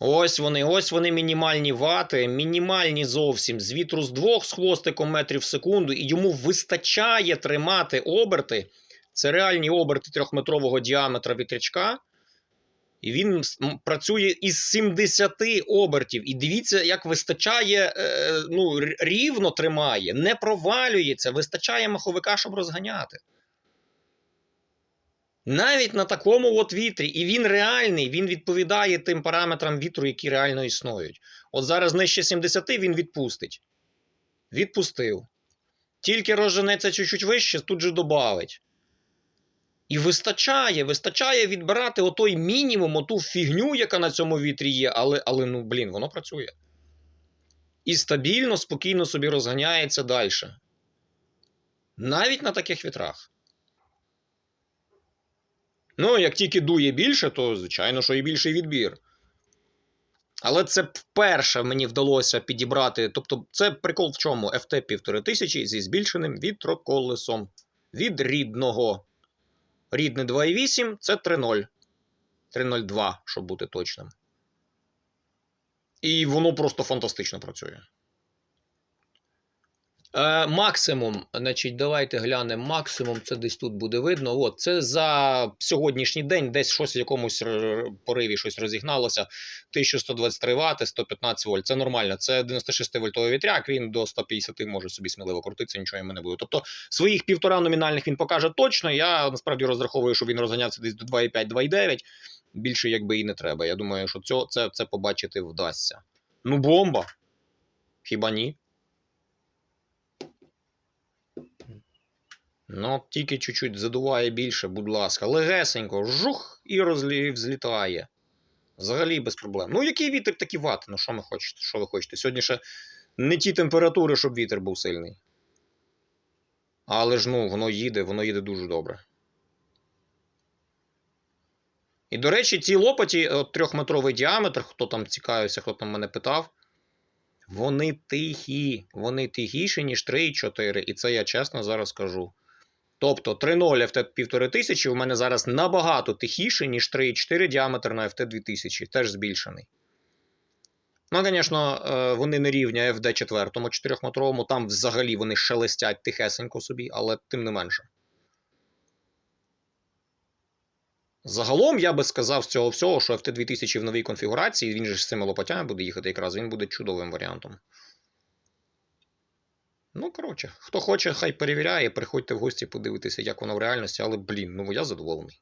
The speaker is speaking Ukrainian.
Ось вони, ось вони мінімальні вати, мінімальні зовсім з вітру з двох з хвостиком метрів в секунду, і йому вистачає тримати оберти. Це реальні оберти трьохметрового діаметра вітрячка. І він працює із 70 обертів. І дивіться, як вистачає, е, ну, рівно тримає, не провалюється, вистачає маховика, щоб розганяти. Навіть на такому от вітрі, і він реальний, він відповідає тим параметрам вітру, які реально існують. От зараз нижче 70 він відпустить. Відпустив. Тільки розженеться чуть-чуть вище, тут же добавить. І вистачає, вистачає відбирати отой мінімум, оту фігню, яка на цьому вітрі є, але, але ну, блін, воно працює. І стабільно, спокійно собі розганяється далі. Навіть на таких вітрах. Ну, як тільки дує більше, то, звичайно, що і більший відбір. Але це вперше мені вдалося підібрати. Тобто, це прикол в чому? FT 1500 зі збільшеним вітроколесом. Від рідного. Рідне 2,8 це 3,0. 3,02, щоб бути точним. І воно просто фантастично працює. Е, максимум, значить, давайте глянемо максимум. Це десь тут буде видно. От, це за сьогоднішній день, десь щось в якомусь пориві щось розігналося. 1123 Вт, 115 вольт. Це нормально. Це 96 вольтовий вітряк. Він до 150 може собі сміливо крутитися, нічого йому не буде. Тобто своїх півтора номінальних він покаже точно. Я насправді розраховую, що він розганявся десь до 2,5-2,9. Більше якби і не треба. Я думаю, що цього, це, це побачити вдасться. Ну, бомба. Хіба ні? Ну, тільки чуть-чуть задуває більше, будь ласка. Легесенько, жух і розлі... взлітає. Взагалі без проблем. Ну, який вітер, такі вати. Ну, що ми хочете? Що ви хочете? Сьогодні ще не ті температури, щоб вітер був сильний. Але ж ну, воно їде, воно їде дуже добре. І, до речі, ці лопаті, от трьохметровий діаметр, хто там цікавився, хто там мене питав, вони тихі. Вони тихіші, ніж 3 і 4. І це я чесно зараз кажу. Тобто 3.0 FT 1500 у мене зараз набагато тихіше, ніж 3.4 діаметр на FT 2000, теж збільшений. Ну, звісно, е, вони не рівня FD 4 4-метровому, там взагалі вони шелестять тихесенько собі, але тим не менше. Загалом я би сказав з цього всього, що FT 2000 в новій конфігурації, він же з цими лопатями буде їхати якраз, він буде чудовим варіантом. Ну, коротше, хто хоче, хай перевіряє, приходьте в гості подивитися, як воно в реальності, але, блін, ну я задоволений.